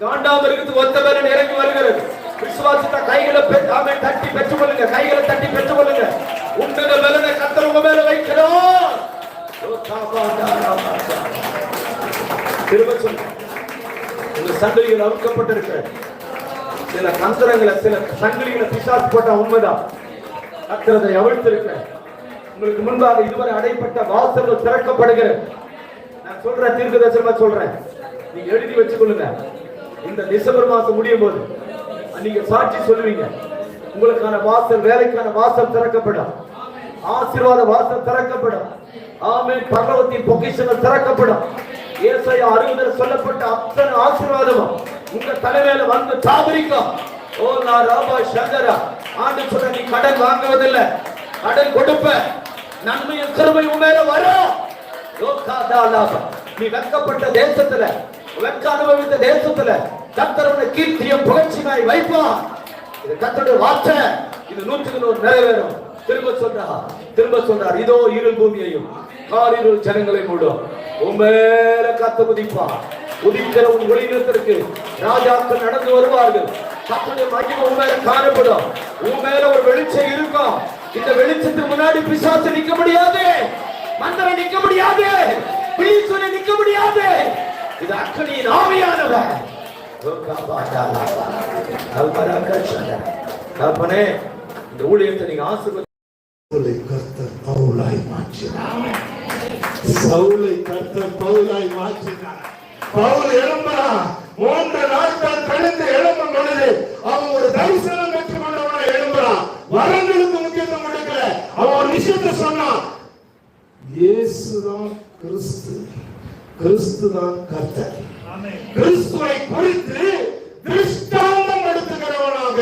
காண்டாமிருகத்துக்கு ஒத்த மேல இறங்கி வருகிறது. விசுவாசத்தை கைகளை பெ- ஆமென் தட்டி பெற்றுக் கொள்ளுங்க கைகளை தட்டி பெற்றுக் கொள்ளுங்க உண்டத மேல கத்தர் உங்க மேல வைக்கிறோம் திரும்ப சொல்லுங்க. உங்க சங்கிலிகள் அறுக்கப்பட்டிருக்கிற சில தந்திரங்களை சில சங்கிலிகளை பிசாஸ் போட்ட உண்மைதான். கத்திரதை அவிழ்த்திருக்க உங்களுக்கு முன்பாக இதுவரை அடைப்பட்ட வாசல்கள் திறக்கப்படுகிறது. நான் சொல்றேன் தீர்க்க சொல்றேன். நீங்க எழுதி வச்சுக்கொள்ளுங்க. இந்த டிசம்பர் மாசம் முடியும் போது நீங்க சாட்சி சொல்லுவீங்க. உங்களுக்கான வாசல் வேலைக்கான வாசல் திறக்கப்படும். ஆசீர்வாத வாசல் திறக்கப்படும். ஆமே பரலோகத்தின் பொக்கிஷங்கள் திறக்கப்படும். ஏசாயா அறுபதில் சொல்லப்பட்ட அத்தனை ஆசீர்வாதமும் உங்க தலைமையில வந்து தாபரிக்கும். ஓ நான் ராபா சங்கரா ஆண்டு சொன்ன நீ கடன் வாங்குவதில்லை. கடன் கொடுப்ப. நன்மையும் கருமையும் மேல வரும். நீ வெக்கப்பட்ட தேசத்துல வெட்க அனுபவித்த தேசத்துல கத்தரவனை கீர்த்தியும் புகழ்ச்சியாய் வைப்பான் இது கத்தருடைய வார்த்தை. இது நூற்றுக்கு நூறு நிறைவேறும். திரும்ப சொல்றார். திரும்ப சொல்றார். இதோ இருள் பூமியையும் காரிருள் ஜனங்களை மூடும். உண்மையில கத்த உதிப்பார். உதிக்கிற உன் ஒளிநிலத்திற்கு ராஜாக்கள் நடந்து வருவார்கள். கத்தருடைய மகிமை உண்மையில காணப்படும். உண்மையில ஒரு வெளிச்சம் இருக்கும். இந்த வெளிச்சத்துக்கு முன்னாடி பிசாசு நிக்க முடியாது. மந்திரம் நிக்க முடியாது பீசுனை நிக்க முடியாது இது அக்கனியின் ஆவியானவர். தகப்பனே இந்த ஊழியத்தை நீங்க ஆசீர்வதி கர்த்தர் பவுலாய் மாற்றினார். சவுலை கர்த்தர் பவுலாய் மாற்றினார். பவுல் எழும்புறான் மூன்று நாட்கள் கழிந்து எழும்பும் பொழுது அவன் ஒரு தரிசனம் பெற்று கொண்டவனா எழும்புறான் வரங்களுக்கு முக்கியத்துவம் கொடுக்கல. அவன் ஒரு விஷயத்தை சொன்னான். இயேசுதான் கிறிஸ்து. கிறிஸ்து தான் கர்த்தர். கிறிஸ்துவை குறித்து திருஷ்டாந்தம் எடுத்துக்கிறவனாக.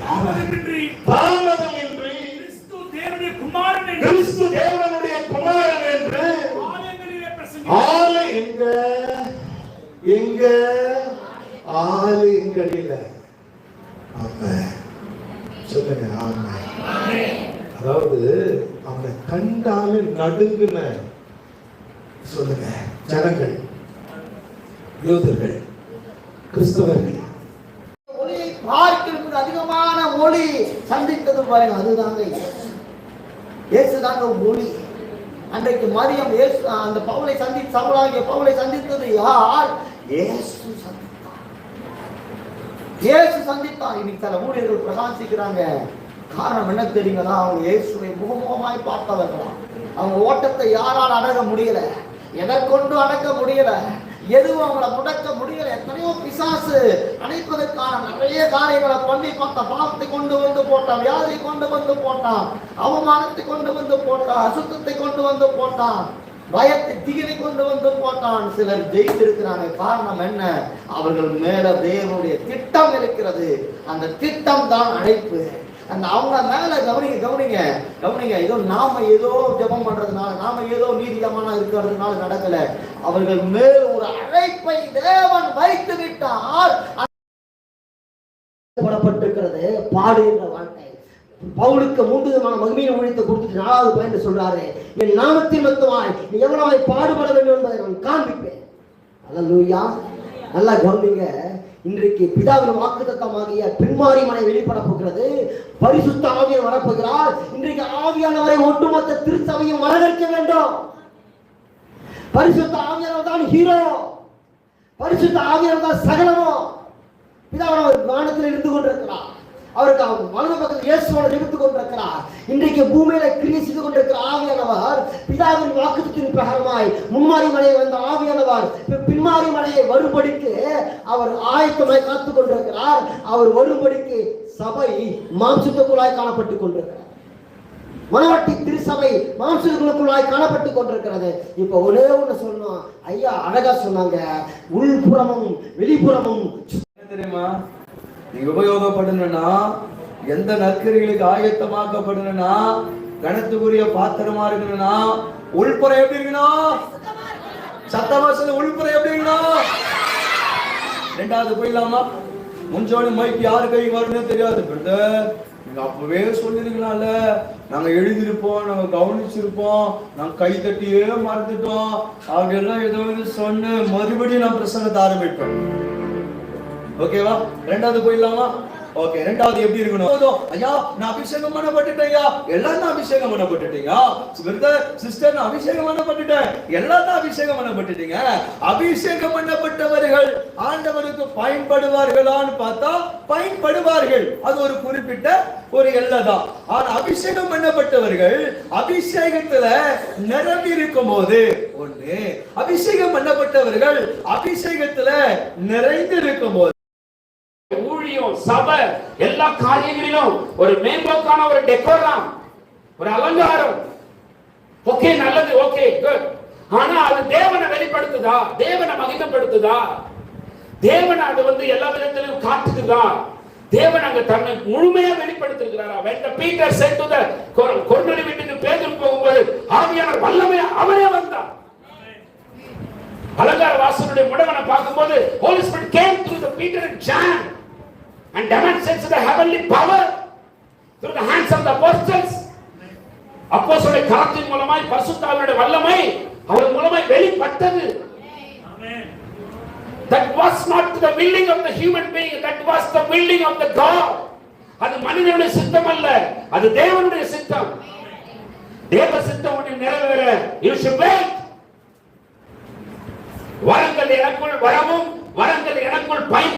தாமதமின்றி தாமதமின்றி கிறிஸ்து தேவனுடைய குமாரன் என்று கிறிஸ்து தேவனுடைய குமாரன் என்று ஆளு எங்க? எங்க? ஆளு எங்கடியில? சொல்லுங்க ஆமா. அதாவது அவனை கண்டாலே நடுங்குன சொல்லுங்க. ஜனங்கள் யூதர்கள் கிறிஸ்தவர்கள். ஒளியை பார்க்கிறது அதிகமான மொழி சந்தித்தது பாருங்க அதுதாங்க இயேசுதாங்க மொழி. அன்றைக்கு மரியம் இயேசு அந்த பவுலை சந்தி சவுலாகிய பவுலை சந்தித்தது யார்? இயேசு சந்தித்தார் இயேசு சந்தித்தார் இன்னைக்கு சில ஊழியர்கள் பிரகாசிக்கிறாங்க. காரணம் என்ன தெரியுங்களா? அவங்க இயேசுவை முகமுகமாய் பார்த்தவர்களாம். அவங்க ஓட்டத்தை யாரால் அடக முடியல? எதை கொண்டு அடக்க முடியல எதுவும் அவங்கள முடக்க முடியல. எத்தனையோ பிசாசு அணைப்பதற்கான நிறைய காரியங்களை பண்ணி பார்த்த பாவத்தை கொண்டு வந்து போட்டான் வியாதி கொண்டு வந்து போட்டான் அவமானத்தை கொண்டு வந்து போட்டான் அசுத்தத்தை கொண்டு வந்து போட்டான் பயத்தை திகிலை கொண்டு வந்து போட்டான். சிலர் ஜெயித்திருக்கிறாங்க. காரணம் என்ன? அவர்கள் மேல தேவனுடைய திட்டம் இருக்கிறது. அந்த திட்டம் தான் அழைப்பு. அந்த அவங்க மேல கவனிங்க கவனிங்க கவனிங்க. ஏதோ நாம ஏதோ ஜெபம் பண்றதுனால நாம ஏதோ நீதியமான இருக்கிறதுனால நடக்கல. அவர்கள் மேல் ஒரு அழைப்பை தேவன் வைத்து விட்டால் படப்பட்டிருக்கிறது பாடு என்ற வாழ்க்கை பவுலுக்கு மூன்று விதமான மகிமையை ஒழித்து கொடுத்துட்டு நாலாவது பயன் சொல்றாரு என் நாமத்தில் மத்துவாய் நீ எவ்வளவு பாடுபட வேண்டும் என்பதை நான் காண்பிப்பேன். அல்லேலூயா நல்லா கவனிங்க. இன்றைக்கு பிதாவின் வாக்குத்தத்தமாகிய பின்மாரி மனை வெளிப்பட போகிறது. பரிசுத்த ஆவியர் வரப்போகிறார். இன்றைக்கு ஆவியானவரை ஒட்டுமொத்த திருச்சபையும் வரவேற்க வேண்டும். பரிசுத்த ஆவியானவர் தான் ஹீரோ பரிசுத்த ஆவியானவர் தான் சகலமோ பிதாவானவர் வானத்தில் இருந்து கொண்டிருக்கிறார். அவருக்கு அவர் வலது பக்கத்தில் இயேசுவோடு நிமித்து கொண்டிருக்கிறார். இன்றைக்கு பூமியில கிரியை செய்து கொண்டிருக்கிற ஆவியானவர் பிதாவின் வாக்குத்தின் பிரகாரமாய் முன்மாறி மலையை வந்த ஆவியானவர் பின்மாறி மலையை வரும்படிக்கு அவர் ஆயத்தமாய் காத்துக் கொண்டிருக்கிறார். அவர் வரும்படிக்கு சபை மாம்சத்துக்குள்ளாய் காணப்பட்டுக் கொண்டிருக்கிறார் மனவட்டி திருசபை மாம்சங்களுக்குள்ளாய் காணப்பட்டுக் கொண்டிருக்கிறது. இப்ப ஒரே ஒண்ணு சொன்னோம் ஐயா அழகா சொன்னாங்க. உள்புறமும் வெளிப்புறமும் தெரியுமா? நீ உபயோகப்படணும்னா எந்த நற்கரிகளுக்கு ஆயத்தமாக்கப்படணும்னா கணத்துக்குரிய பாத்திரமா இருக்கணும்னா? உள்புற எப்படி இருக்கணும்? சத்தமா சொல்லு உள்புற எப்படி இருக்கணும்? ரெண்டாவது போயிடலாமா? முஞ்சோடு மைக்கு யாரு கை வரும்னு தெரியாது பிரதர் நீங்க அப்பவே சொல்லிருக்கலாம்ல. நாங்க எழுதியிருப்போம் நாங்க கவனிச்சிருப்போம் நாங்க கை தட்டியே மறந்துட்டோம். அப்படியெல்லாம் ஏதோ சொன்னு சொன்ன மறுபடியும் நான் பிரசங்கத்தை ஆரம்பிப்பேன். ஓகேவா? ரெண்டாவது போயிடலாமா ஓகே ரெண்டாவது எப்படி இருக்கணும்? ஐயா நான் அபிஷேகம் பண்ணப்பட்டுட்டேன் ஐயா. எல்லாம் அபிஷேகம் பண்ணப்பட்டுட்டீங்க. பிரதர் சிஸ்டர் நான் அபிஷேகம் பண்ணப்பட்டுட்டேன். எல்லாம் அபிஷேகம் பண்ணப்பட்டுட்டீங்க. அபிஷேகம் பண்ணப்பட்டவர்கள் ஆண்டவருக்கு பயன்படுவார்களான்னு பார்த்தா பயன்படுவார்கள். அது ஒரு குறிப்பிட்ட ஒரு எல்லை தான். ஆனா அபிஷேகம் பண்ணப்பட்டவர்கள் அபிஷேகத்துல நிரம்பி இருக்கும் போது ஒண்ணு அபிஷேகம் பண்ணப்பட்டவர்கள் அபிஷேகத்துல நிறைந்து இருக்கும் போது ஊழியம் சபை எல்லா காரியங்களிலும் ஒரு மேம்போக்கான ஒரு டெக்கோராம் ஒரு அலங்காரம். ஓகே நல்லது ஓகே குட் ஆனா அது தேவனை வெளிப்படுத்துதா? தேவனை மகிமைப்படுத்துதா? தேவனை அது வந்து எல்லா விதத்திலும் காட்டுக்குதா தேவன் அங்க தன்னை முழுமையா வெளிப்படுத்திருக்கிறாரா? When Peter peter said to the வீட்டுக்கு பேதுரு போகும்போது ஆவியானவர் வல்லமை அவனே வந்தார். அலங்கார வாசனுடைய முடவனை பார்க்கும்போது holy spirit came through the Peter and John and demonstrates the heavenly power through the hands of the apostles. அப்போஸ்தலருடைய கரத்தின் மூலமாய் பரிசுத்தாவினுடைய வல்லமை அவர் மூலமாய் வெளிப்பட்டது that was not the willing of the human being that was the willing of the god அது மனிதனுடைய சித்தம் அல்ல அது தேவனுடைய சித்தம் தேவ சித்தம் உன்னை நிறைவேற you should wait வரங்கள் எனக்குள் வரவும் வரங்கள் எனக்குள் பயன்